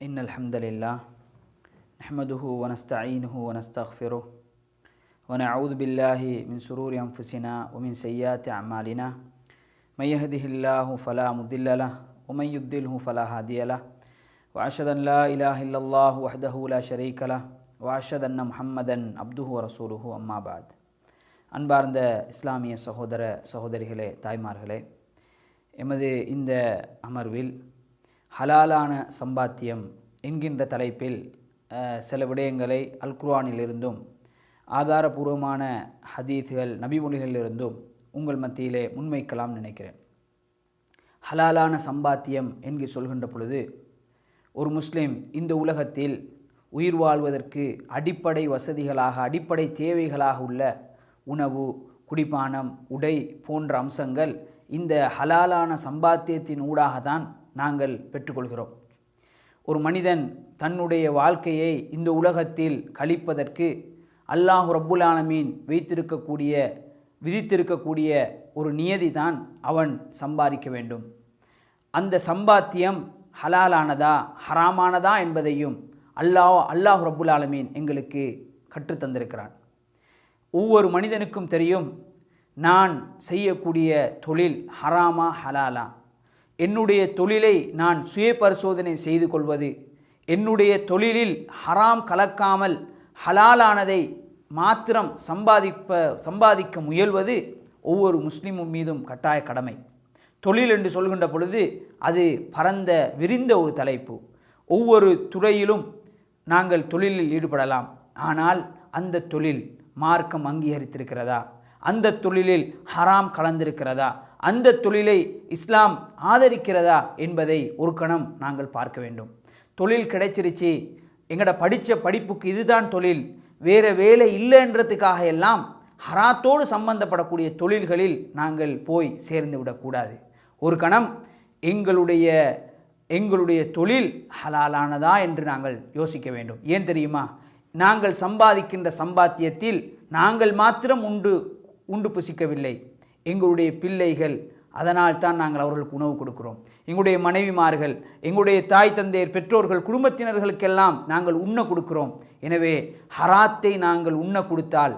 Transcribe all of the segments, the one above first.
إن الحمد لله نحمده ونستعينه ونستغفره ونعوذ بالله من سرور أنفسنا ومن سيئات أعمالنا. من يهده الله فلا مضل له ومن يضله فلا هادي له. وأشهد أن لا إله إلا الله وحده لا شريك له. وأشهد أن محمدا عبده ورسوله أما بعد. அன்பார்ந்த இஸ்லாமிய சகோதர சகோதரிகளே தாய்மார்களே எமது இந்த அமர்வில் ஹலாலான சம்பாத்தியம் என்கின்ற தலைப்பில் சில விடயங்களை அல்குர்வானிலிருந்தும் ஆதாரபூர்வமான ஹதீஸ்கள் நபிமொழிகளிலிருந்தும் உங்கள் மத்தியிலே முன்வைக்கலாம் நினைக்கிறேன். ஹலாலான சம்பாத்தியம் என்று சொல்கின்ற பொழுது ஒரு முஸ்லீம் இந்த உலகத்தில் உயிர் வாழ்வதற்கு அடிப்படை வசதிகளாக அடிப்படை தேவைகளாக உள்ள உணவு குடிப்பானம் உடை போன்ற அம்சங்கள் இந்த ஹலாலான சம்பாத்தியத்தின் ஊடாக தான் நாங்கள் பெற்றுக்கொள்கிறோம். ஒரு மனிதன் தன்னுடைய வாழ்க்கையை இந்த உலகத்தில் கழிப்பதற்கு அல்லாஹ் ரப்புல் ஆலமீன் வைத்திருக்கக்கூடிய விதித்திருக்கக்கூடிய ஒரு நியதி தான் அவன் சம்பாதிக்க வேண்டும். அந்த சம்பாத்தியம் ஹலாலானதா ஹராமானதா என்பதையும் அல்லாஹ் அல்லாஹ் ரப்புல் ஆலமீன் எங்களுக்கு கற்றுத்தந்திருக்கிறான் ஒவ்வொரு மனிதனுக்கும் தெரியும் நான் செய்யக்கூடிய தொழில் ஹராமா ஹலாலா. என்னுடைய தொழிலை நான் சுய பரிசோதனை செய்து கொள்வது என்னுடைய தொழிலில் ஹராம் கலக்காமல் ஹலாலானதை மாத்திரம் சம்பாதிப்ப சம்பாதிக்க முயல்வது ஒவ்வொரு முஸ்லீமும் மீதும் கட்டாய கடமை. தொழில் என்று சொல்கின்ற பொழுது அது பரந்த விரிந்த ஒரு தலைப்பு. ஒவ்வொரு துறையிலும் நாங்கள் தொழிலில் ஈடுபடலாம். ஆனால் அந்த தொழில் மார்க்கம் அங்கீகரித்திருக்கிறதா? அந்த தொழிலில் ஹராம் கலந்திருக்கிறதா? அந்த தொழிலை இஸ்லாம் ஆதரிக்கிறதா என்பதை ஒரு கணம் நாங்கள் பார்க்க வேண்டும். தொழில் கிடைச்சிருச்சு. எங்கட படித்த படிப்புக்கு இதுதான் தொழில். வேறு வேலை இல்லைன்றதுக்காக எல்லாம் ஹராத்தோடு சம்பந்தப்படக்கூடிய தொழில்களில் நாங்கள் போய் சேர்ந்து விடக்கூடாது. ஒரு கணம் எங்களுடைய எங்களுடைய தொழில் ஹலாலானதா என்று நாங்கள் யோசிக்க வேண்டும். ஏன் தெரியுமா? நாங்கள் சம்பாதிக்கின்ற சம்பாத்தியத்தில் நாங்கள் மாத்திரம் உண்டு உண்டு புசிக்கவில்லை. எங்களுடைய பிள்ளைகள் அதனால் தான் நாங்கள் அவர்களுக்கு உணவு கொடுக்கிறோம். எங்களுடைய மனைவிமார்கள் எங்களுடைய தாய் தந்தையர் பெற்றோர்கள் குடும்பத்தினர்களுக்கெல்லாம் நாங்கள் உண்ண கொடுக்கிறோம். எனவே ஹராத்தை நாங்கள் உண்ண கொடுத்தால்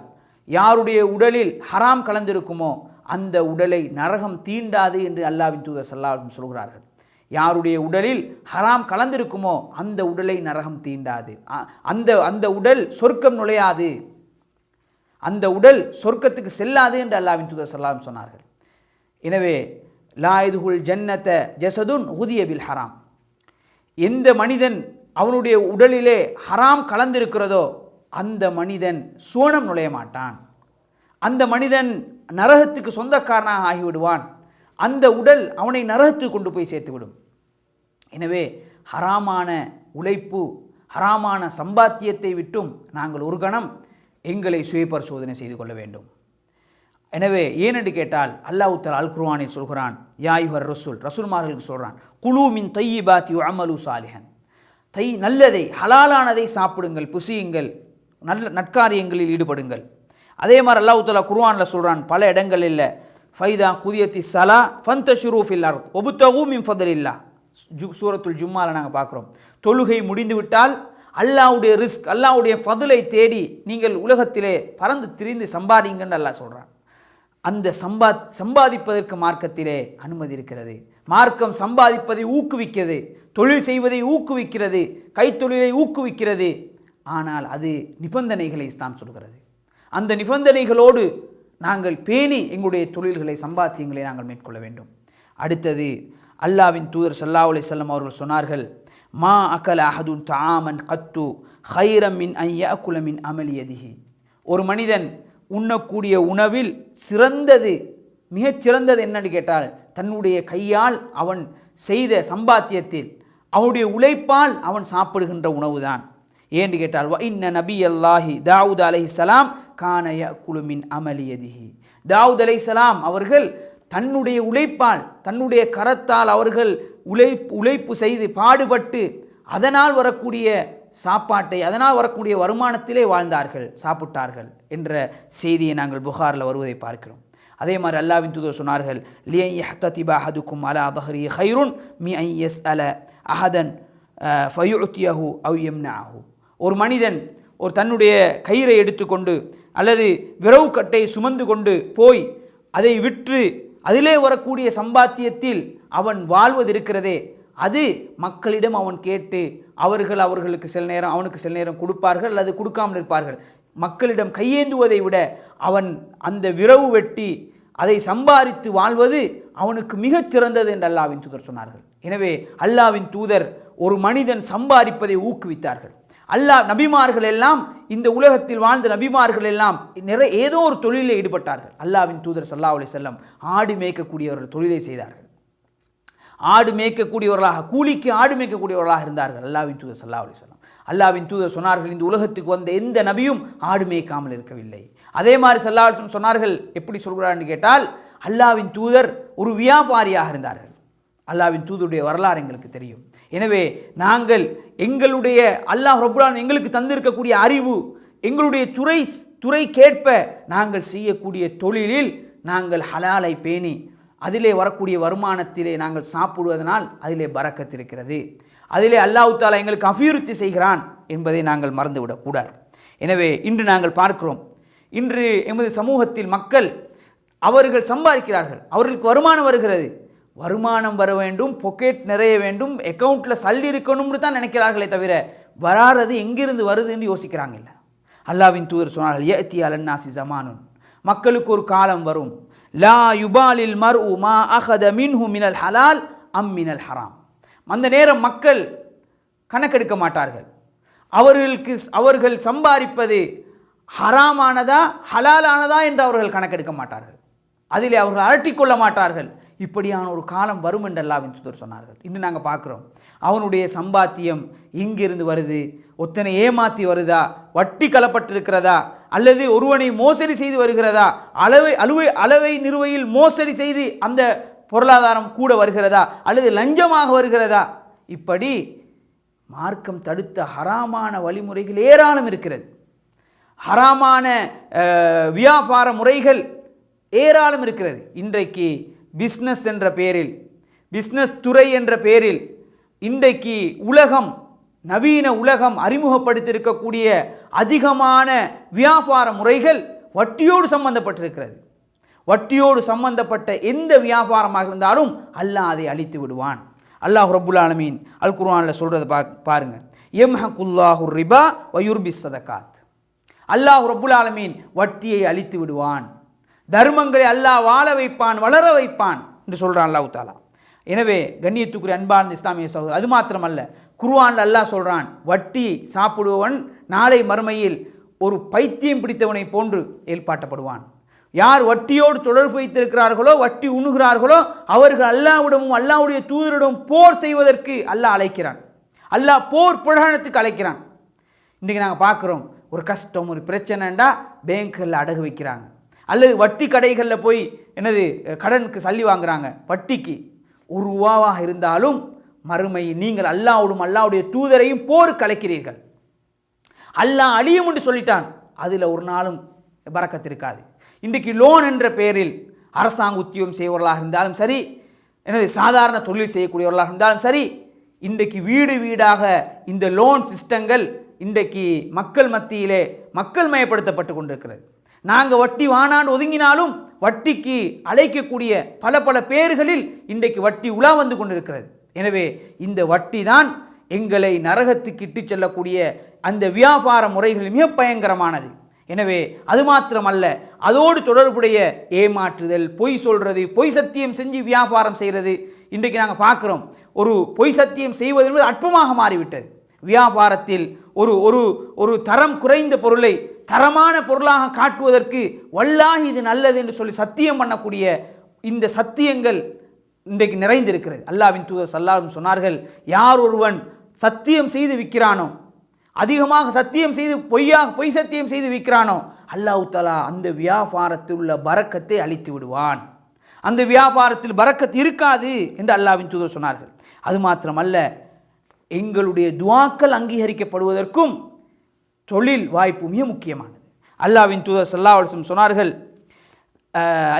யாருடைய உடலில் ஹராம் கலந்திருக்குமோ அந்த உடலை நரகம் தீண்டாது என்று அல்லாவின் தூதர் சல்லாஹம் சொல்கிறார்கள். யாருடைய உடலில் ஹராம் கலந்திருக்குமோ அந்த உடலை நரகம் தீண்டாது. அ- அந்த அந்த உடல் சொர்க்கம் நுழையாது. அந்த உடல் சொர்க்கத்துக்கு செல்லாது என்று அல்லாவின் தூதர் சல்லாம் சொன்னார்கள். எனவே லாயுதுகுல் ஜன்னத்த ஜசதுன் உதிய பில் ஹராம். எந்த மனிதன் அவனுடைய உடலிலே ஹராம் கலந்திருக்கிறதோ அந்த மனிதன் சோனம் நுழைய மாட்டான். அந்த மனிதன் நரகத்துக்கு சொந்தக்காரனாக ஆகிவிடுவான். அந்த உடல் அவனை நரகத்துக்கு கொண்டு போய் சேர்த்துவிடும். எனவே ஹராமான உழைப்பு ஹராமான சம்பாத்தியத்தை விட்டும் நாங்கள் ஒரு கணம் எங்களை சுய பரிசோதனை செய்து கொள்ள வேண்டும். எனவே ஏனென்று கேட்டால் அல்லாஹ் தஆலா அல் குர்ஆனில் சொல்கிறான் யாயுஹர் ரசூல் ரசூல்மார்களுக்கு சொல்கிறான் குலு மின் தையிபாத்தி அமலு சாலிஹன் தை நல்லதை ஹலாலானதை சாப்பிடுங்கள் புசியுங்கள் நல்ல நற்காரியங்களில் ஈடுபடுங்கள். அதே மாதிரி அல்லாஹ் தஆலா சொல்கிறான் பல இடங்களில் ஃபைதா குதியத்தி சலா ஃபந்த ஷுரூஃபில் அர்த் ஒபுத்தகும் மின் ஃபதலில்லா ஜு சூரத்துல் ஜும்மால நாங்கள் பார்க்குறோம். தொழுகை முடிந்து அல்லாவுடைய ரிஸ்க் அல்லாவுடைய ஃபதுலை தேடி நீங்கள் உலகத்திலே பறந்து திரிந்து சம்பாதிங்கன்னு அல்லா சொல்கிறான் அந்த சம்பா சம்பாதிப்பதற்கு மார்க்கத்திலே அனுமதி இருக்கிறது. மார்க்கம் சம்பாதிப்பதை ஊக்குவிக்கிறது. தொழில் செய்வதை ஊக்குவிக்கிறது. கைத்தொழிலை ஊக்குவிக்கிறது. ஆனால் அது நிபந்தனைகளை இஸ்லாம் சொல்கிறது. அந்த நிபந்தனைகளோடு நாங்கள் பேணி எங்களுடைய தொழில்களை சம்பாத்தியங்களை நாங்கள் மேற்கொள்ள வேண்டும். அடுத்தது அல்லாவின் தூதர் சல்லா அலி வஸல்லம் அவர்கள் சொன்னார்கள் மா அகல அஹதுன் தாமன் கத்து ஹைரம் மின் ஐய மின் அமலியதிஹி ஒரு மனிதன் உண்ணக்கூடிய உணவில் சிறந்தது மிகச் சிறந்தது என்னன்னு கேட்டால் தன்னுடைய கையால் அவன் செய்த சம்பாத்தியத்தில் அவனுடைய உழைப்பால் அவன் சாப்பிடுகின்ற உணவுதான். ஏன்னு கேட்டால் வ இன்ன நபி அல்லாஹி தாவூத் அலைஹிஸ்ஸலாம் கான குழுமின் அமலியதிஹி தாவூத் சலாம் அவர்கள் தன்னுடைய உழைப்பால் தன்னுடைய கரத்தால் அவர்கள் உழைப்பு உழைப்பு செய்து பாடுபட்டு அதனால் வரக்கூடிய சாப்பாட்டை அதனால் வரக்கூடிய வருமானத்திலே வாழ்ந்தார்கள் சாப்பிட்டார்கள் என்ற செய்தியை நாங்கள் புகாரில் வருவதை பார்க்கிறோம். அதே மாதிரி அல்லாவின் தூதர் சொன்னார்கள் லியை யஹ்ததிப ஹதுக்கும் அலா பஹ்ரி ஹைருன் மி ஐ எஸ் அல அஹதன் ஃபயுத்தியஹு அவ் எம்னாஹு ஒரு மனிதன் ஒரு தன்னுடைய கயிறை எடுத்துக்கொண்டு அல்லது விரவு கட்டை சுமந்து கொண்டு போய் அதை விற்று அதிலே வரக்கூடிய சம்பாத்தியத்தில் அவன் வாழ்வது இருக்கிறதே அது மக்களிடம் அவன் கேட்டு அவர்கள் அவர்களுக்கு சில நேரம் அவனுக்கு சில நேரம் கொடுப்பார்கள் அல்லது கொடுக்காமல் இருப்பார்கள். மக்களிடம் கையேந்துவதை விட அவன் அந்த விரவு வெட்டி அதை சம்பாதித்து வாழ்வது அவனுக்கு மிகச் சிறந்தது என்று அல்லாவின் தூதர் சொன்னார்கள். எனவே அல்லாவின் தூதர் ஒரு மனிதன் சம்பாதிப்பதை ஊக்குவித்தார்கள். அல்லாஹ் நபிமார்கள் எல்லாம் இந்த உலகத்தில் வாழ்ந்த நபிமார்கள் எல்லாம் நிறைய ஏதோ ஒரு தொழிலில் ஈடுபட்டார்கள். அல்லாவின் தூதர் சல்லா அலி செல்லம் ஆடு மேய்க்கக்கூடியவர்கள் தொழிலை செய்தார்கள். ஆடு மேய்க்கக்கூடியவர்களாக கூலிக்கு ஆடு மேய்க்கக்கூடியவர்களாக இருந்தார்கள். அல்லாவின் தூதர் சல்லா அலி செல்லம் அல்லாவின் தூதர் சொன்னார்கள் இந்த உலகத்துக்கு வந்த எந்த நபியும் ஆடு மேய்க்காமல் இருக்கவில்லை. அதே மாதிரி சல்லா சொன்னார்கள் எப்படி சொல்கிறான்னு கேட்டால் அல்லாவின் தூதர் ஒரு வியாபாரியாக இருந்தார்கள். அல்லாவின் தூதருடைய வரலாறு எங்களுக்கு தெரியும். எனவே நாங்கள் எங்களுடைய அல்லாஹ் ரபுல்லான் எங்களுக்கு தந்திருக்கக்கூடிய அறிவு எங்களுடைய துறை துறை கேட்ப நாங்கள் செய்யக்கூடிய தொழிலில் நாங்கள் ஹலாலை பேணி அதிலே வரக்கூடிய வருமானத்திலே நாங்கள் சாப்பிடுவதனால் அதிலே பறக்கத்து இருக்கிறது. அதிலே அல்லாஹு தாலா எங்களுக்கு அபிவிருத்தி செய்கிறான் என்பதை நாங்கள் மறந்துவிடக்கூடாது எனவே இன்று நாங்கள் பார்க்கிறோம். இன்று எமது சமூகத்தில் மக்கள் அவர்கள் சம்பாதிக்கிறார்கள் அவர்களுக்கு வருமானம் வருகிறது. வருமானம் வர வேண்டும் பொக்கெட் நிறைய வேண்டும் அக்கௌண்ட்டில் சல் இருக்கணும்னு தான் நினைக்கிறார்களே தவிர வராறது எங்கிருந்து வருதுன்னு யோசிக்கிறாங்க இல்லை. அல்லாவின் தூதர் சொன்னார்கள் ஏத்தி அலன்னாசி ஜமானுன். மக்களுக்கு ஒரு காலம் வரும். லா யுபாலில் மர் உமா அஹத மின்ஹு மினல் ஹலால் அம் மினல் ஹராம். அந்த நேரம் மக்கள் கணக்கெடுக்க மாட்டார்கள். அவர்களுக்கு அவர்கள் சம்பாதிப்பது ஹராமானதா ஹலாலானதா என்று அவர்கள் கணக்கெடுக்க மாட்டார்கள். அதிலே அவர்கள் அலட்டிக்கொள்ள மாட்டார்கள். இப்படியான ஒரு காலம் வரும் என்று சுதர் சொன்னார்கள். இன்று நாங்கள் பார்க்குறோம். அவனுடைய சம்பாத்தியம் இங்கிருந்து வருது? ஒத்தனை ஏமாத்தி வருதா? வட்டி கலப்பட்டிருக்கிறதா? அல்லது ஒருவனை மோசடி செய்து வருகிறதா? அளவை அலுவை அளவை நிறுவையில் மோசடி செய்து அந்த பொருளாதாரம் கூட வருகிறதா? அல்லது லஞ்சமாக வருகிறதா? இப்படி மார்க்கம் தடுத்த ஹராமான வழிமுறைகள் ஏராளம் இருக்கிறது. ஹராமான வியாபார முறைகள் ஏராளம் இருக்கிறது. இன்றைக்கு பிஸ்னஸ் என்ற பெயரில் பிஸ்னஸ் துறை என்ற பெயரில் இன்றைக்கு உலகம் நவீன உலகம் அறிமுகப்படுத்தியிருக்கக்கூடிய அதிகமான வியாபார முறைகள் வட்டியோடு சம்பந்தப்பட்டிருக்கிறது. வட்டியோடு சம்பந்தப்பட்ட எந்த வியாபாரமாக இருந்தாலும் அல்லாஹ் அதை அழித்து விடுவான். அல்லாஹ் ரபுல் ஆலமீன் அல் குர்ஆனில் சொல்கிறத பா பாருங்கள் எம் ஹக்குல்லாஹு ரிபா வயுர்பி சதகாத். அல்லாஹ் ரபுல் ஆலமீன் வட்டியை அழித்து விடுவான். தர்மங்களை அல்லாஹ் வாழ வைப்பான் வளர வைப்பான் என்று சொல்கிறான் அல்லாஹ் தாலா எனவே கண்ணியத்துக்குரிய அன்பார்ந்த இஸ்லாமிய சகோதரர் அது மாத்திரமல்ல குருவான் அல்லாஹ் சொல்கிறான் வட்டி சாப்பிடுபவன் நாளை மறுமையில் ஒரு பைத்தியம் பிடித்தவனை போன்று ஏற்பாட்டப்படுவான். யார் வட்டியோடு தொடர்பு வைத்திருக்கிறார்களோ வட்டி உண்ணுகிறார்களோ அவர்கள் அல்லாவிடமும் அல்லாவுடைய தூதரிடம் போர் செய்வதற்கு அல்லாஹ் அழைக்கிறான். அல்லாஹ் போர் பிரகடனத்துக்கு அழைக்கிறான். இன்றைக்கி நாங்கள் பார்க்குறோம் ஒரு கஷ்டம் ஒரு பிரச்சனைண்டா பேங்க்கில் அடகு வைக்கிறாங்க. அல்லது வட்டி கடைகளில் போய் என்னது கடனுக்கு சல்லி வாங்குறாங்க. வட்டிக்கு. ஒரு ரூபாவாக இருந்தாலும் மறுமை நீங்கள் அல்லாவோடும் அல்லாவுடைய தூதரையும் போர் கலைக்கிறீர்கள். அல்லாஹ் அழியும் என்று சொல்லிட்டான். அதில் ஒரு நாளும் பறக்கத்திருக்காது இன்றைக்கு லோன் என்ற பெயரில் அரசாங்க உத்தியோகம் செய்வர்களாக இருந்தாலும் சரி எனது சாதாரண தொழில் செய்யக்கூடியவர்களாக இருந்தாலும் சரி இன்றைக்கு வீடு வீடாக இந்த லோன் சிஸ்டங்கள் இன்றைக்கு மக்கள் மத்தியிலே மக்கள் மயப்படுத்தப்பட்டு கொண்டிருக்கிறது. நாங்கள் வட்டி வானாண்டு ஒதுங்கினாலும் வட்டிக்கு அழைக்கக்கூடிய பல பல பேர்களில் இன்றைக்கு வட்டி உலா வந்து கொண்டிருக்கிறது. எனவே இந்த வட்டி தான் எங்களை நரகத்துக்கு இட்டு செல்லக்கூடிய அந்த வியாபார முறைகள் மிக பயங்கரமானது. எனவே அது மாத்திரமல்ல அதோடு தொடர்புடைய ஏமாற்றுதல் பொய் சொல்கிறது பொய் சத்தியம் செஞ்சு வியாபாரம் செய்கிறது இன்றைக்கு நாங்கள் பார்க்குறோம். ஒரு பொய் சத்தியம் செய்வது என்பது அற்பமாக மாறிவிட்டது. வியாபாரத்தில் ஒரு ஒரு ஒரு தரம் குறைந்த பொருளை தரமான பொருளாக காட்டுவதற்கு வல்லாகி இது நல்லது என்று சொல்லி சத்தியம் பண்ணக்கூடிய இந்த சத்தியங்கள் இன்றைக்கு நிறைந்திருக்கிறது. அல்லாவின் தூதர் சல்லாவும் சொன்னார்கள் யார் ஒருவன் சத்தியம் செய்து விற்கிறானோ அதிகமாக சத்தியம் செய்து பொய்யாக பொய் சத்தியம் செய்து விற்கிறானோ அல்லாஹு தலா அந்த வியாபாரத்தில் உள்ள பறக்கத்தை அழித்து விடுவான். அந்த வியாபாரத்தில் பறக்கத்து இருக்காது என்று அல்லாவின் தூதர் சொன்னார்கள். அது மாத்திரமல்ல எங்களுடைய துவாக்கள் அங்கீகரிக்கப்படுவதற்கும் தொழில் வாய்ப்பு மிக முக்கியமானது. அல்லாவின் தூதர் சல்லா அலிஸ்லம் சொன்னார்கள்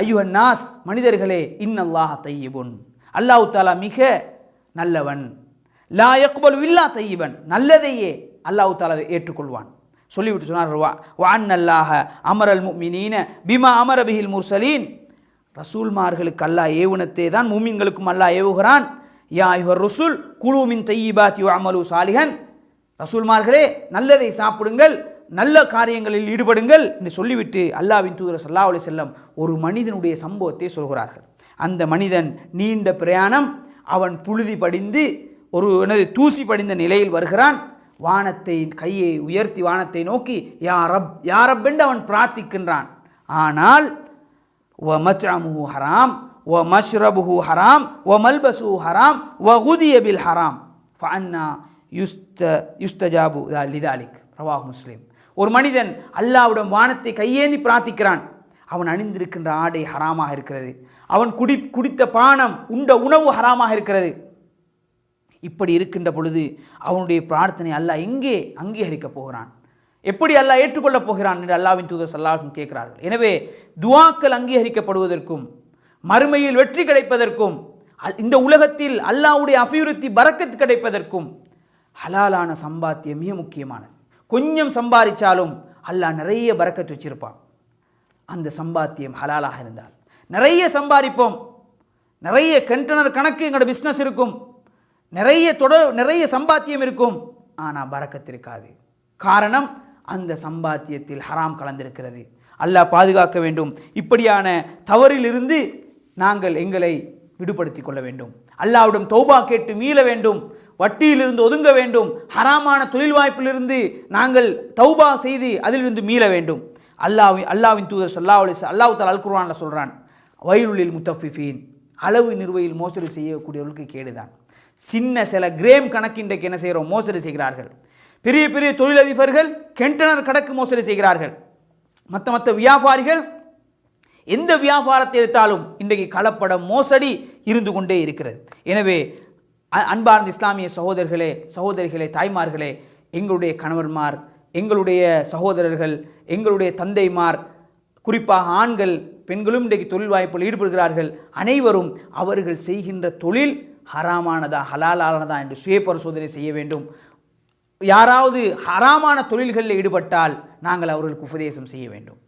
ஐயுவன் நாஸ் மனிதர்களே இன்னல்லாஹ் தையபுன் அல்லாஹு தாலா மிக நல்லவன். லா யக்பலு இல்லா தையீபன் நல்லதையே அல்லாஹ் தாலாவை ஏற்றுக்கொள்வான். சொல்லிவிட்டு சொன்னார் வா வான் அல்லாஹ அமரல் முமினீன பிமா அமர பிஹில் முர்சலீன். ரசூல்மார்களுக்கு அல்லாஹ் ஏவுனத்தே தான் மூமின்களுக்கும் அல்லாஹ் ஏவுகிறான். யா யுவர் ருசுல் குழுமின் தையீபாத் யு அமலு சாலிஹன். ரசூல்மார்களே நல்லதை சாப்பிடுங்கள் நல்ல காரியங்களில் ஈடுபடுங்கள் என்று சொல்லிவிட்டு அல்லாவின் தூதர் சல்லா அலி செல்லம் ஒரு மனிதனுடைய சம்பவத்தை சொல்கிறார்கள். அந்த மனிதன் நீண்ட பிரயாணம் அவன் புழுதி படிந்து ஒரு எனது தூசி படிந்த நிலையில் வருகிறான். வானத்தை கையை உயர்த்தி வானத்தை நோக்கி யா ரப் யா ரப் என்று அவன் பிரார்த்திக்கின்றான். ஆனால் ஓ மச்அமுஹு ஹராம் ஓ மஷ்ரபுஹு ஹராம் வ மல்பசு ஹராம் வ ஹுதியபில் ஹராம் ஃபன்னா யுஸ்த யுஸ்தஜாபு லிதாலிக். ரவாஹ் முஸ்லீம். ஒரு மனிதன் அல்லாவுடன் வானத்தை கையேந்தி பிரார்த்திக்கிறான். அவன் அணிந்திருக்கின்ற ஆடை ஹராமாக இருக்கிறது. அவன் குடி குடித்த பானம் உண்ட உணவு ஹராமாக இருக்கிறது. இப்படி இருக்கின்ற பொழுது அவனுடைய பிரார்த்தனை அல்லாஹ் எங்கே அங்கீகரிக்கப் போகிறான்? எப்படி அல்லாஹ் ஏற்றுக்கொள்ளப் போகிறான் என்று அல்லாவின் தூதர் சல்லாஹும் கேட்கிறார்கள். எனவே துவாக்கள் அங்கீகரிக்கப்படுவதற்கும் மறுமையில் வெற்றி கிடைப்பதற்கும் இந்த உலகத்தில் அல்லாஹ்வுடைய அபிவிருத்தி பறக்கத்து கிடைப்பதற்கும் ஹலாலான சம்பாத்தியம் மிக முக்கியமானது. கொஞ்சம் சம்பாதிச்சாலும் அல்லாஹ் நிறைய பறக்கத்து வச்சிருப்பான். அந்த சம்பாத்தியம் ஹலாலாக இருந்தால். நிறைய சம்பாதிப்போம். நிறைய கண்டனர் கணக்கு எங்களோட பிஸ்னஸ் இருக்கும். நிறைய தொடர் நிறைய சம்பாத்தியம் இருக்கும். ஆனால் பரக்கத்து இருக்காது. காரணம் அந்த சம்பாத்தியத்தில் ஹராம் கலந்திருக்கிறது. அல்லாஹ் பாதுகாக்க வேண்டும். இப்படியான தவறிலிருந்து நாங்கள் எங்களை விடுபடுத்திக் கொள்ள வேண்டும். அல்லாவிடம் தௌபா கேட்டு மீள வேண்டும். வட்டியிலிருந்து ஒதுங்க வேண்டும். ஹராமான தொழில் வாய்ப்பிலிருந்து நாங்கள் தௌபா செய்து அதிலிருந்து மீள வேண்டும். அல்லாஹ் அல்லாவின் தூதர் சல்லா அலி அல்லாஹு தால் அல் குர்ஆன்ல சொல்கிறான் வயலுலில் முத்தஃபிஃபீன். அளவு நிறுவையில் மோசடி செய்யக்கூடியவர்களுக்கு கேடுதான். சின்ன சில கிரேம் கணக்கின்றைக்கு என்ன செய்கிறோம் மோசடி செய்கிறார்கள். பெரிய பெரிய தொழிலதிபர்கள் கெண்டனர் கணக்கு மோசடி செய்கிறார்கள். மற்ற மற்ற வியாபாரிகள் எந்த வியாபாரத்தை எடுத்தாலும் இன்றைக்கு கலப்படம் மோசடி இருந்து கொண்டே இருக்கிறது. எனவே அன்பார்ந்த இஸ்லாமிய சகோதரர்களே சகோதரிகளே தாய்மார்களே எங்களுடைய கணவன்மார் எங்களுடைய சகோதரர்கள் எங்களுடைய தந்தைமார் குறிப்பாக ஆண்கள் பெண்களும் இன்றைக்கு தொழில் வாய்ப்பில் ஈடுபடுகிறார்கள். அனைவரும் அவர்கள் செய்கின்ற தொழில் ஹராமானதா ஹலாலானதா என்று சுய பரிசோதனை செய்ய வேண்டும். யாராவது ஹராமான தொழில்களில் ஈடுபட்டால் நாங்கள் அவர்களுக்கு உபதேசம் செய்ய வேண்டும்.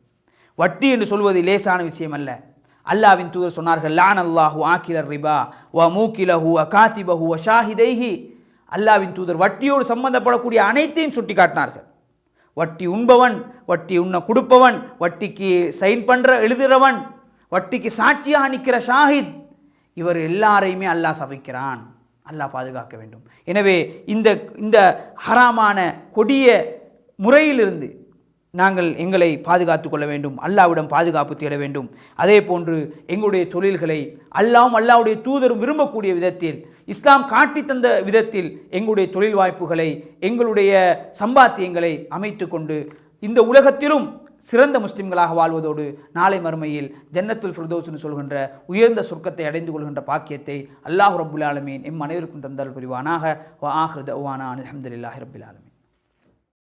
வட்டி என்று சொல்வது லேசான விஷயம் அல்ல. அல்லாவின் தூதர் சொன்னார்கள் லான் அல்லாஹு ஆக்கிலர் ரிபா வ மூக்கிலஹு அ காத்திபஹு வ ஷாஹிதைஹி. அல்லாவின் தூதர் வட்டியோடு சம்பந்தப்படக்கூடிய அனைத்தையும் சுட்டி காட்டினார்கள் வட்டி உண்பவன் வட்டி உண்ண கொடுப்பவன் வட்டிக்கு சைன் பண்ணுற எழுதுகிறவன் வட்டிக்கு சாட்சியாக நிற்கிற ஷாஹித் இவர் எல்லாரையுமே அல்லாஹ் சபிக்கிறான். அல்லாஹ் பாதுகாக்க வேண்டும். எனவே இந்த இந்த ஹராமான கொடிய முறையிலிருந்து நாங்கள் எங்களை பாதுகாத்து கொள்ள வேண்டும். அல்லாவிடம் பாதுகாப்பு தேட வேண்டும். அதே போன்று எங்களுடைய தொழில்களை அல்லாவும் அல்லாவுடைய தூதரும் விரும்பக்கூடிய விதத்தில் இஸ்லாம் காட்டி தந்த விதத்தில் எங்களுடைய தொழில் வாய்ப்புகளை எங்களுடைய சம்பாத்தியங்களை அமைத்து கொண்டு இந்த உலகத்திலும் சிறந்த முஸ்லிம்களாக வாழ்வதோடு நாளை மறுமையில் ஜன்னத்துல் ஃபிர்தோஸ்னு சொல்கின்ற உயர்ந்த சொர்க்கத்தை அடைந்து கொள்கின்ற பாக்கியத்தை அல்லாஹ் ரபுல் ஆலமீன் எம் அனைவருக்கும் தந்தால் புரிவானாக. ஆஹ்ரத் ஆஹ்ரு தவானா ரபுல் ரப்பில் ஆலமீன்.